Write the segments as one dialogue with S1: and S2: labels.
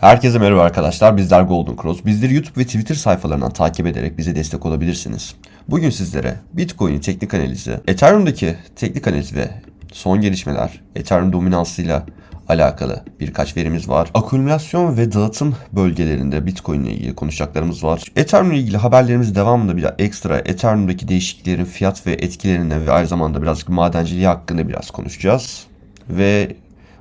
S1: Herkese merhaba arkadaşlar. Bizler Golden Cross. Bizleri YouTube ve Twitter sayfalarından takip ederek bize destek olabilirsiniz. Bugün sizlere Bitcoin'in teknik analizi, Ethereum'daki teknik analiz ve son gelişmeler, Ethereum dominansıyla alakalı birkaç verimiz var. Akümülasyon ve dağıtım bölgelerinde Bitcoin ile ilgili konuşacaklarımız var. Ethereum ile ilgili haberlerimiz devamında bir ekstra Ethereum'daki değişikliklerin fiyat ve etkilerine ve aynı zamanda birazcık madenciliği hakkında biraz konuşacağız. Ve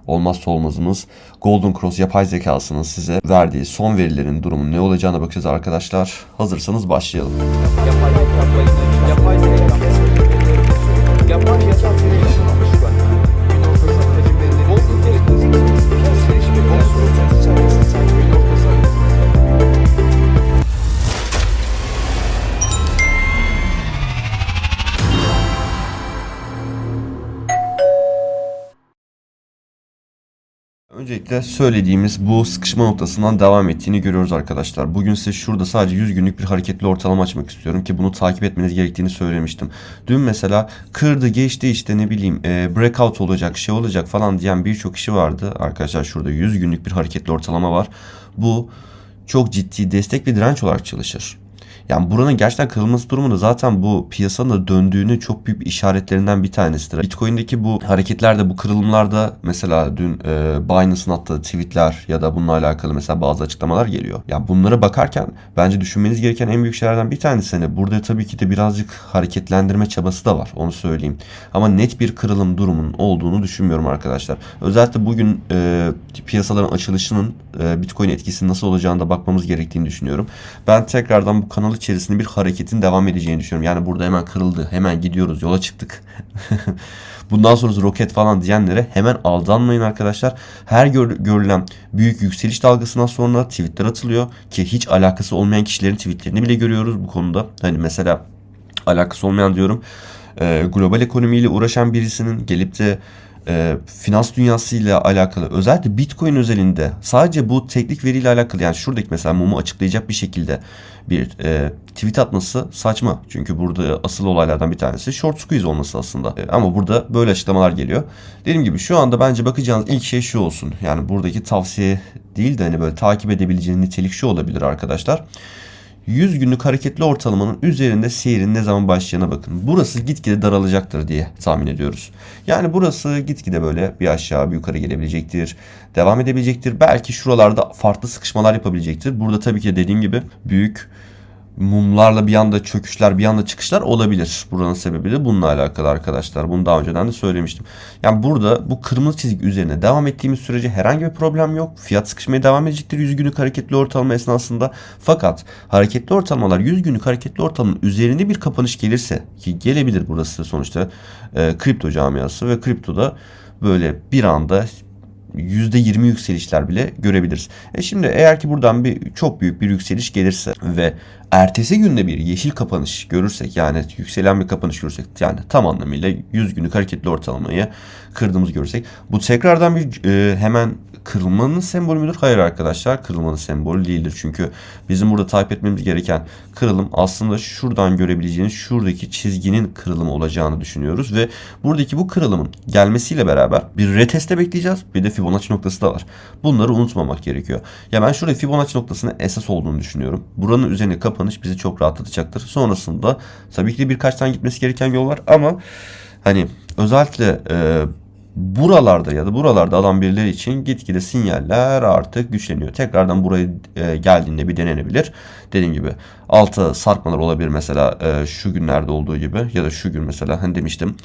S1: olmazsa olmazımız Golden Cross yapay zekasının size verdiği son verilerin durumu ne olacağına bakacağız arkadaşlar. Hazırsanız başlayalım.
S2: Yapay zeka
S1: Öncelikle söylediğimiz bu sıkışma noktasından devam ettiğini görüyoruz arkadaşlar. Bugün size şurada sadece 100 günlük bir hareketli ortalama açmak istiyorum ki bunu takip etmeniz gerektiğini söylemiştim. Dün mesela kırdı geçti işte ne bileyim e, breakout olacak şey olacak falan diyen birçok kişi vardı. Arkadaşlar şurada 100 günlük bir hareketli ortalama var. Bu çok ciddi destek ve direnç olarak çalışır. Yani buranın gerçekten kırılması durumunda zaten bu piyasanın da döndüğünü çok büyük işaretlerinden bir tanesidir. Bitcoin'deki bu hareketlerde, bu kırılımlarda mesela dün e, Binance'ın attığı tweetler ya da bununla alakalı mesela bazı açıklamalar geliyor. Ya bunlara bakarken bence düşünmeniz gereken en büyük şeylerden bir tanesi hani burada tabii ki de birazcık hareketlendirme çabası da var. Onu söyleyeyim. Ama net bir kırılım durumunun olduğunu düşünmüyorum arkadaşlar. Özellikle bugün e, piyasaların açılışının e, Bitcoin etkisi nasıl olacağını da bakmamız gerektiğini düşünüyorum. Ben tekrardan bu kanal içerisinde bir hareketin devam edeceğini düşünüyorum. Yani burada hemen kırıldı, hemen gidiyoruz, yola çıktık. Bundan sonrası roket falan diyenlere hemen aldanmayın arkadaşlar. Her gör- görülen büyük yükseliş dalgasından sonra tweetler atılıyor ki hiç alakası olmayan kişilerin tweetlerini bile görüyoruz bu konuda. Hani mesela alakası olmayan diyorum. e, global ekonomiyle uğraşan birisinin gelip de e, finans dünyasıyla alakalı özellikle Bitcoin özelinde sadece bu teknik veriyle alakalı yani şuradaki mesela mumu açıklayacak bir şekilde bir e, tweet atması saçma. Çünkü burada asıl olaylardan bir tanesi short squeeze olması aslında. E, ama burada böyle açıklamalar geliyor. Dediğim gibi şu anda bence bakacağınız ilk şey şu olsun. Yani buradaki tavsiye değil de hani böyle takip edebileceğiniz nitelik şu olabilir arkadaşlar. 100 günlük hareketli ortalamanın üzerinde seyrin ne zaman başlayacağına bakın. Burası gitgide daralacaktır diye tahmin ediyoruz. Yani burası gitgide böyle bir aşağı bir yukarı gelebilecektir. Devam edebilecektir. Belki şuralarda farklı sıkışmalar yapabilecektir. Burada tabii ki dediğim gibi büyük mumlarla bir anda çöküşler bir anda çıkışlar olabilir. Buranın sebebi de bununla alakalı arkadaşlar. Bunu daha önceden de söylemiştim. Yani burada bu kırmızı çizgi üzerine devam ettiğimiz sürece herhangi bir problem yok. Fiyat sıkışmaya devam edecektir 100 günlük hareketli ortalama esnasında. Fakat hareketli ortalamalar 100 günlük hareketli ortalamanın üzerinde bir kapanış gelirse ki gelebilir burası sonuçta e, kripto camiası ve kriptoda böyle bir anda %20 yükselişler bile görebiliriz. E şimdi eğer ki buradan bir çok büyük bir yükseliş gelirse ve ertesi günde bir yeşil kapanış görürsek yani yükselen bir kapanış görürsek yani tam anlamıyla 100 günlük hareketli ortalamayı kırdığımız görürsek bu tekrardan bir e, hemen kırılmanın sembolü müdür? Hayır arkadaşlar kırılmanın sembolü değildir. Çünkü bizim burada takip etmemiz gereken kırılım aslında şuradan görebileceğiniz şuradaki çizginin kırılımı olacağını düşünüyoruz ve buradaki bu kırılımın gelmesiyle beraber bir reteste bekleyeceğiz. Bir de Fibonacci noktası da var. Bunları unutmamak gerekiyor. Ya ben şurada Fibonacci noktasının esas olduğunu düşünüyorum. Buranın üzerine kapanış bizi çok rahatlatacaktır. Sonrasında tabii ki de birkaç tane gitmesi gereken yol var ama hani özellikle e, buralarda ya da buralarda alan birileri için gitgide sinyaller artık güçleniyor. Tekrardan buraya e, geldiğinde bir denenebilir. Dediğim gibi alta sarkmalar olabilir mesela e, şu günlerde olduğu gibi ya da şu gün mesela hani demiştim.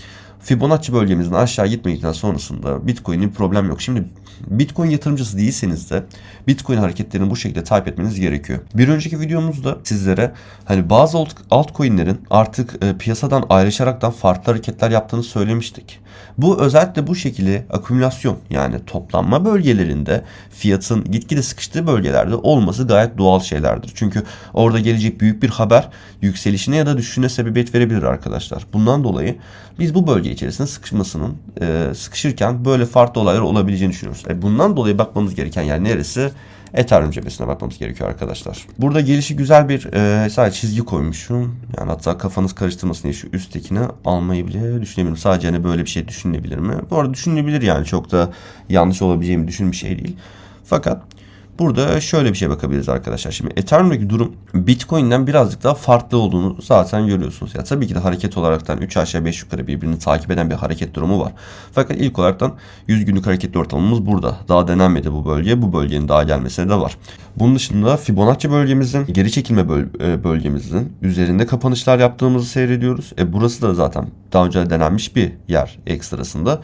S1: Fibonacci bölgemizin aşağı gitmedikten sonrasında Bitcoin'in problem yok. Şimdi Bitcoin yatırımcısı değilseniz de Bitcoin hareketlerini bu şekilde takip etmeniz gerekiyor. Bir önceki videomuzda sizlere hani bazı alt, altcoin'lerin artık e, piyasadan ayrışaraktan farklı hareketler yaptığını söylemiştik. Bu özellikle bu şekilde akümülasyon yani toplanma bölgelerinde fiyatın gitgide sıkıştığı bölgelerde olması gayet doğal şeylerdir. Çünkü orada gelecek büyük bir haber yükselişine ya da düşüşüne sebebiyet verebilir arkadaşlar. Bundan dolayı biz bu bölge içerisinde sıkışmasının e, sıkışırken böyle farklı olaylar olabileceğini düşünüyoruz. E, bundan dolayı bakmamız gereken yer neresi? Ethereum cephesine bakmamız gerekiyor arkadaşlar. Burada gelişi güzel bir e, sadece çizgi koymuşum. Yani hatta kafanız karıştırmasın diye şu üsttekini almayı bile düşünebilirim. Sadece hani böyle bir şey düşünülebilir mi? Bu arada düşünülebilir yani çok da yanlış olabileceğimi düşünen bir şey değil. Fakat Burada şöyle bir şey bakabiliriz arkadaşlar. Şimdi Ethereum'daki durum Bitcoin'den birazcık daha farklı olduğunu zaten görüyorsunuz. Ya tabii ki de hareket olaraktan 3 aşağı 5 yukarı birbirini takip eden bir hareket durumu var. Fakat ilk olaraktan 100 günlük hareketli ortalamamız burada. Daha denenmedi bu bölge. Bu bölgenin daha gelmesine de var. Bunun dışında Fibonacci bölgemizin, geri çekilme böl- e, bölgemizin üzerinde kapanışlar yaptığımızı seyrediyoruz. E burası da zaten daha önce denenmiş bir yer ekstrasında.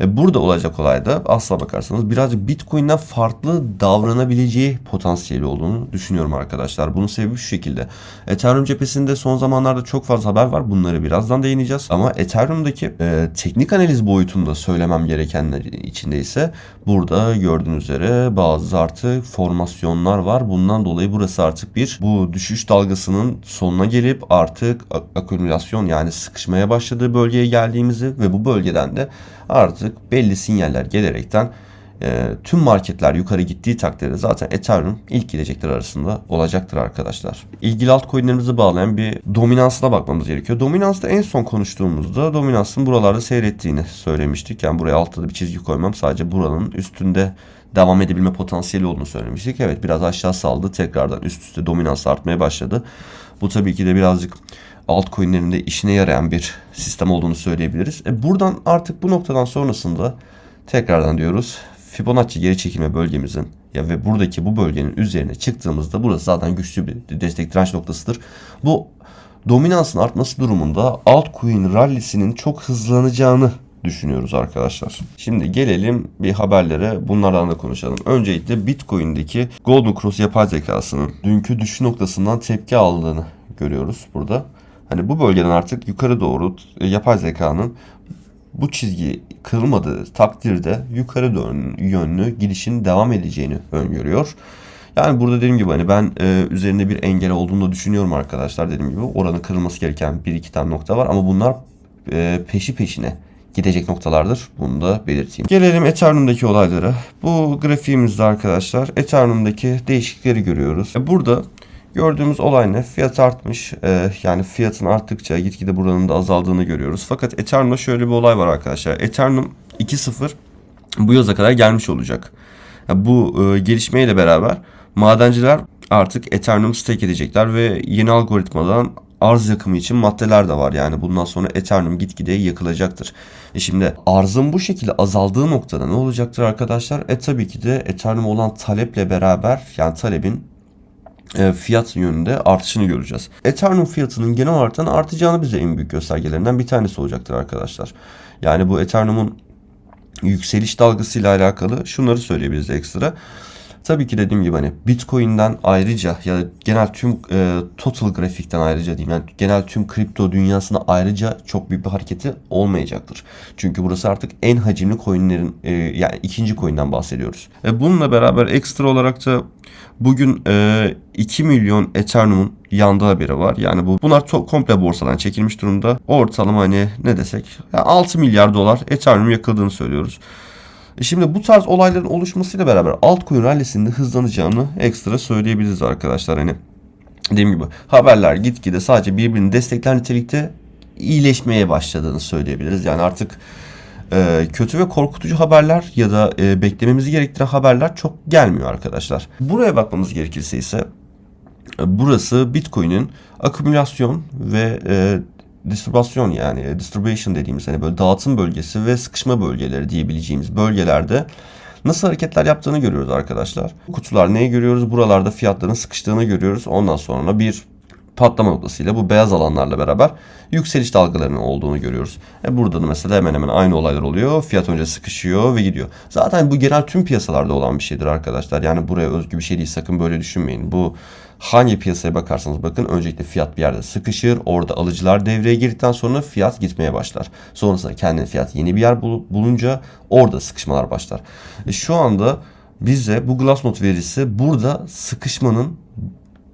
S1: E, Burada olacak olay da asla bakarsanız birazcık Bitcoin'den farklı davranabileceği potansiyeli olduğunu düşünüyorum arkadaşlar. Bunun sebebi şu şekilde. Ethereum cephesinde son zamanlarda çok fazla haber var. Bunları birazdan değineceğiz. Ama Ethereum'daki e, teknik analiz boyutunda söylemem gerekenler içinde ise burada gördüğünüz üzere bazı artık formasyonlar var. Bundan dolayı burası artık bir bu düşüş dalgasının sonuna gelip artık akümülasyon yani sıkışmaya başladığı bölgeye geldiğimizi ve bu bölgeden de artık belli sinyaller gelerekten e, tüm marketler yukarı gittiği takdirde zaten Ethereum ilk gidecekler arasında olacaktır arkadaşlar. İlgili altcoin'lerimizi bağlayan bir dominansına bakmamız gerekiyor. Dominansta en son konuştuğumuzda dominansın buralarda seyrettiğini söylemiştik. Yani buraya altta da bir çizgi koymam sadece buranın üstünde devam edebilme potansiyeli olduğunu söylemiştik. Evet biraz aşağı saldı tekrardan üst üste dominans artmaya başladı. Bu tabii ki de birazcık altcoin'lerin de işine yarayan bir sistem olduğunu söyleyebiliriz. E buradan artık bu noktadan sonrasında tekrardan diyoruz Fibonacci geri çekilme bölgemizin ya ve buradaki bu bölgenin üzerine çıktığımızda burası zaten güçlü bir destek direnç noktasıdır. Bu dominansın artması durumunda altcoin rallisinin çok hızlanacağını düşünüyoruz arkadaşlar. Şimdi gelelim bir haberlere bunlardan da konuşalım. Öncelikle Bitcoin'deki Golden Cross yapay zekasının dünkü düşüş noktasından tepki aldığını görüyoruz burada. Hani bu bölgeden artık yukarı doğru e, yapay zekanın bu çizgi kırılmadığı takdirde yukarı yönlü gidişin devam edeceğini öngörüyor. Yani burada dediğim gibi hani ben e, üzerinde bir engel olduğunu da düşünüyorum arkadaşlar dediğim gibi. Oranın kırılması gereken bir iki tane nokta var ama bunlar e, peşi peşine gidecek noktalardır. Bunu da belirteyim. Gelelim Ethereum'daki olaylara. Bu grafiğimizde arkadaşlar Ethereum'daki değişiklikleri görüyoruz. E, Burada Gördüğümüz olay ne? Fiyat artmış. Ee, yani fiyatın arttıkça gitgide buranın da azaldığını görüyoruz. Fakat Ethereum'da şöyle bir olay var arkadaşlar. Ethereum 2.0 bu yaza kadar gelmiş olacak. Ya bu e, gelişmeyle beraber madenciler artık Ethereum stake edecekler ve yeni algoritmadan arz yakımı için maddeler de var. Yani bundan sonra Ethereum gitgide yakılacaktır. E şimdi arzın bu şekilde azaldığı noktada ne olacaktır arkadaşlar? E tabii ki de Ethereum olan taleple beraber yani talebin e, fiyat yönünde artışını göreceğiz. Ethereum fiyatının genel olarak artacağını bize en büyük göstergelerinden bir tanesi olacaktır arkadaşlar. Yani bu Ethereum'un yükseliş dalgasıyla alakalı şunları söyleyebiliriz ekstra. Tabii ki dediğim gibi hani Bitcoin'den ayrıca ya da genel tüm e, total grafikten ayrıca diyeyim yani genel tüm kripto dünyasına ayrıca çok büyük bir hareketi olmayacaktır. Çünkü burası artık en hacimli coinlerin e, yani ikinci coin'den bahsediyoruz. E, bununla beraber ekstra olarak da bugün e, 2 milyon Ethereum'un yandığı haberi var. Yani bu bunlar to- komple borsadan çekilmiş durumda. Ortalama hani ne desek ya 6 milyar dolar Ethereum yakıldığını söylüyoruz. E Şimdi bu tarz olayların oluşmasıyla beraber altcoin rallisinin hızlanacağını ekstra söyleyebiliriz arkadaşlar. Hani dediğim gibi haberler gitgide sadece birbirini destekler nitelikte iyileşmeye başladığını söyleyebiliriz. Yani artık e, kötü ve korkutucu haberler ya da e, beklememizi gerektiren haberler çok gelmiyor arkadaşlar. Buraya bakmamız gerekirse ise e, burası Bitcoin'in akümülasyon ve e, distribüsyon yani e, distribution dediğimiz hani böyle dağıtım bölgesi ve sıkışma bölgeleri diyebileceğimiz bölgelerde nasıl hareketler yaptığını görüyoruz arkadaşlar. Kutular neyi görüyoruz? Buralarda fiyatların sıkıştığını görüyoruz. Ondan sonra bir patlama noktasıyla bu beyaz alanlarla beraber yükseliş dalgalarının olduğunu görüyoruz. E burada da mesela hemen hemen aynı olaylar oluyor. Fiyat önce sıkışıyor ve gidiyor. Zaten bu genel tüm piyasalarda olan bir şeydir arkadaşlar. Yani buraya özgü bir şey değil. Sakın böyle düşünmeyin. Bu hangi piyasaya bakarsanız bakın öncelikle fiyat bir yerde sıkışır. Orada alıcılar devreye girdikten sonra fiyat gitmeye başlar. Sonrasında kendine fiyat yeni bir yer bul- bulunca orada sıkışmalar başlar. E şu anda bize bu Glassnode verisi burada sıkışmanın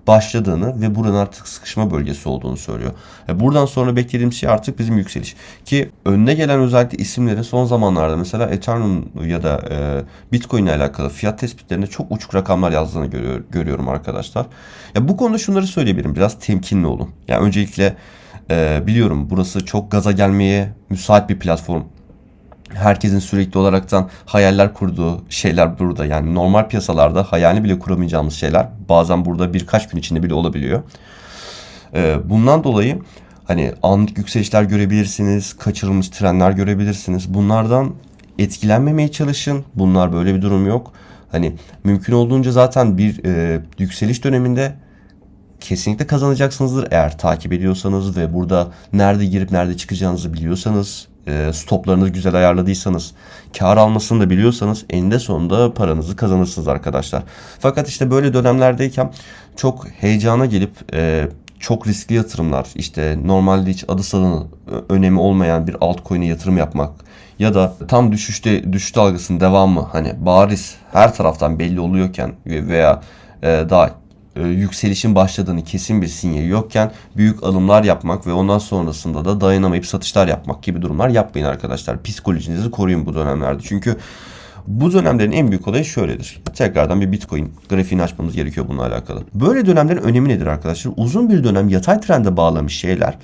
S1: başladığını ve buranın artık sıkışma bölgesi olduğunu söylüyor. E buradan sonra beklediğim şey artık bizim yükseliş. Ki önüne gelen özellikle isimlerin son zamanlarda mesela Ethereum ya da e, Bitcoin ile alakalı fiyat tespitlerinde çok uçuk rakamlar yazdığını görüyor, görüyorum arkadaşlar. Ya bu konuda şunları söyleyebilirim. Biraz temkinli olun. Ya öncelikle e, biliyorum burası çok gaza gelmeye müsait bir platform herkesin sürekli olaraktan hayaller kurduğu şeyler burada. Yani normal piyasalarda hayalini bile kuramayacağımız şeyler bazen burada birkaç gün içinde bile olabiliyor. Ee, bundan dolayı hani anlık yükselişler görebilirsiniz, kaçırılmış trenler görebilirsiniz. Bunlardan etkilenmemeye çalışın. Bunlar böyle bir durum yok. Hani mümkün olduğunca zaten bir e, yükseliş döneminde kesinlikle kazanacaksınızdır eğer takip ediyorsanız ve burada nerede girip nerede çıkacağınızı biliyorsanız, e, stoplarınızı güzel ayarladıysanız, kar almasını da biliyorsanız eninde sonunda paranızı kazanırsınız arkadaşlar. Fakat işte böyle dönemlerdeyken çok heyecana gelip e, çok riskli yatırımlar, işte normalde hiç adı sanı önemi olmayan bir altcoin'e yatırım yapmak ya da tam düşüşte düşüş dalgasının devamı hani bariz her taraftan belli oluyorken veya e, daha e, yükselişin başladığını kesin bir sinyali yokken büyük alımlar yapmak ve ondan sonrasında da dayanamayıp satışlar yapmak gibi durumlar yapmayın arkadaşlar. Psikolojinizi koruyun bu dönemlerde. Çünkü bu dönemlerin en büyük olayı şöyledir. Tekrardan bir Bitcoin grafiğini açmamız gerekiyor bununla alakalı. Böyle dönemlerin önemi nedir arkadaşlar? Uzun bir dönem yatay trende bağlamış şeyler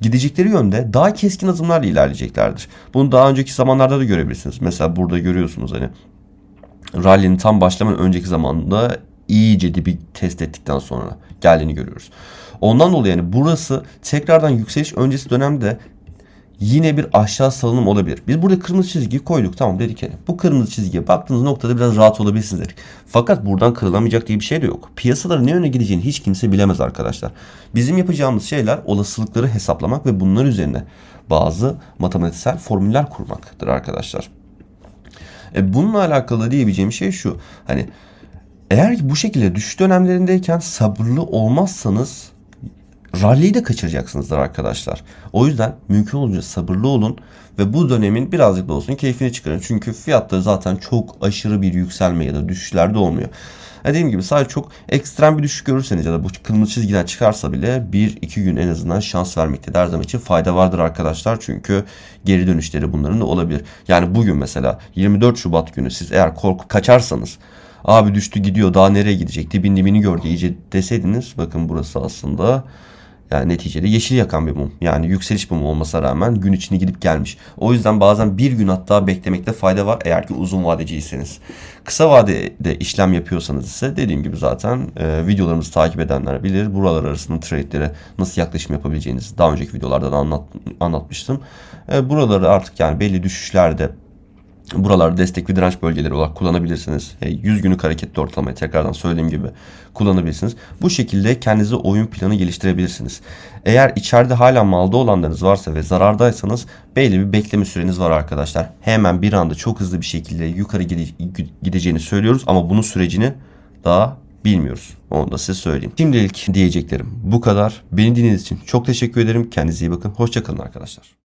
S1: gidecekleri yönde daha keskin adımlarla ilerleyeceklerdir. Bunu daha önceki zamanlarda da görebilirsiniz. Mesela burada görüyorsunuz hani rally'nin tam başlamadan önceki zamanda iyice dibi test ettikten sonra geldiğini görüyoruz. Ondan dolayı yani burası tekrardan yükseliş öncesi dönemde yine bir aşağı salınım olabilir. Biz burada kırmızı çizgiyi koyduk tamam dedik yani. Bu kırmızı çizgiye baktığınız noktada biraz rahat olabilirsiniz dedik. Fakat buradan kırılamayacak diye bir şey de yok. Piyasaların ne yöne gideceğini hiç kimse bilemez arkadaşlar. Bizim yapacağımız şeyler olasılıkları hesaplamak ve bunlar üzerine bazı matematiksel formüller kurmaktır arkadaşlar. E bununla alakalı diyebileceğim şey şu. Hani eğer ki bu şekilde düşüş dönemlerindeyken sabırlı olmazsanız rally'yi de kaçıracaksınızdır arkadaşlar. O yüzden mümkün olunca sabırlı olun ve bu dönemin birazcık da olsun keyfini çıkarın. Çünkü fiyatları zaten çok aşırı bir yükselme ya da düşüşlerde olmuyor. Dediğim gibi sadece çok ekstrem bir düşüş görürseniz ya da bu kırmızı çizgiden çıkarsa bile 1-2 gün en azından şans vermekte her zaman için fayda vardır arkadaşlar. Çünkü geri dönüşleri bunların da olabilir. Yani bugün mesela 24 Şubat günü siz eğer korkup kaçarsanız abi düştü gidiyor daha nereye gidecek dibin dibini gördü iyice deseydiniz bakın burası aslında yani neticede yeşil yakan bir mum. Yani yükseliş mumu olmasına rağmen gün içine gidip gelmiş. O yüzden bazen bir gün hatta beklemekte fayda var eğer ki uzun vadeciyseniz. Kısa vadede işlem yapıyorsanız ise dediğim gibi zaten e, videolarımızı takip edenler bilir. Buralar arasında trade'lere nasıl yaklaşım yapabileceğinizi daha önceki videolarda da anlat, anlatmıştım. E, buraları artık yani belli düşüşlerde Buralarda destek ve direnç bölgeleri olarak kullanabilirsiniz. E, 100 günlük hareketli ortalamayı tekrardan söylediğim gibi kullanabilirsiniz. Bu şekilde kendinize oyun planı geliştirebilirsiniz. Eğer içeride hala malda olanlarınız varsa ve zarardaysanız belli bir bekleme süreniz var arkadaşlar. Hemen bir anda çok hızlı bir şekilde yukarı gide- gideceğini söylüyoruz ama bunun sürecini daha bilmiyoruz. Onu da size söyleyeyim. Şimdilik diyeceklerim bu kadar. Beni dinlediğiniz için çok teşekkür ederim. Kendinize iyi bakın. Hoşçakalın arkadaşlar.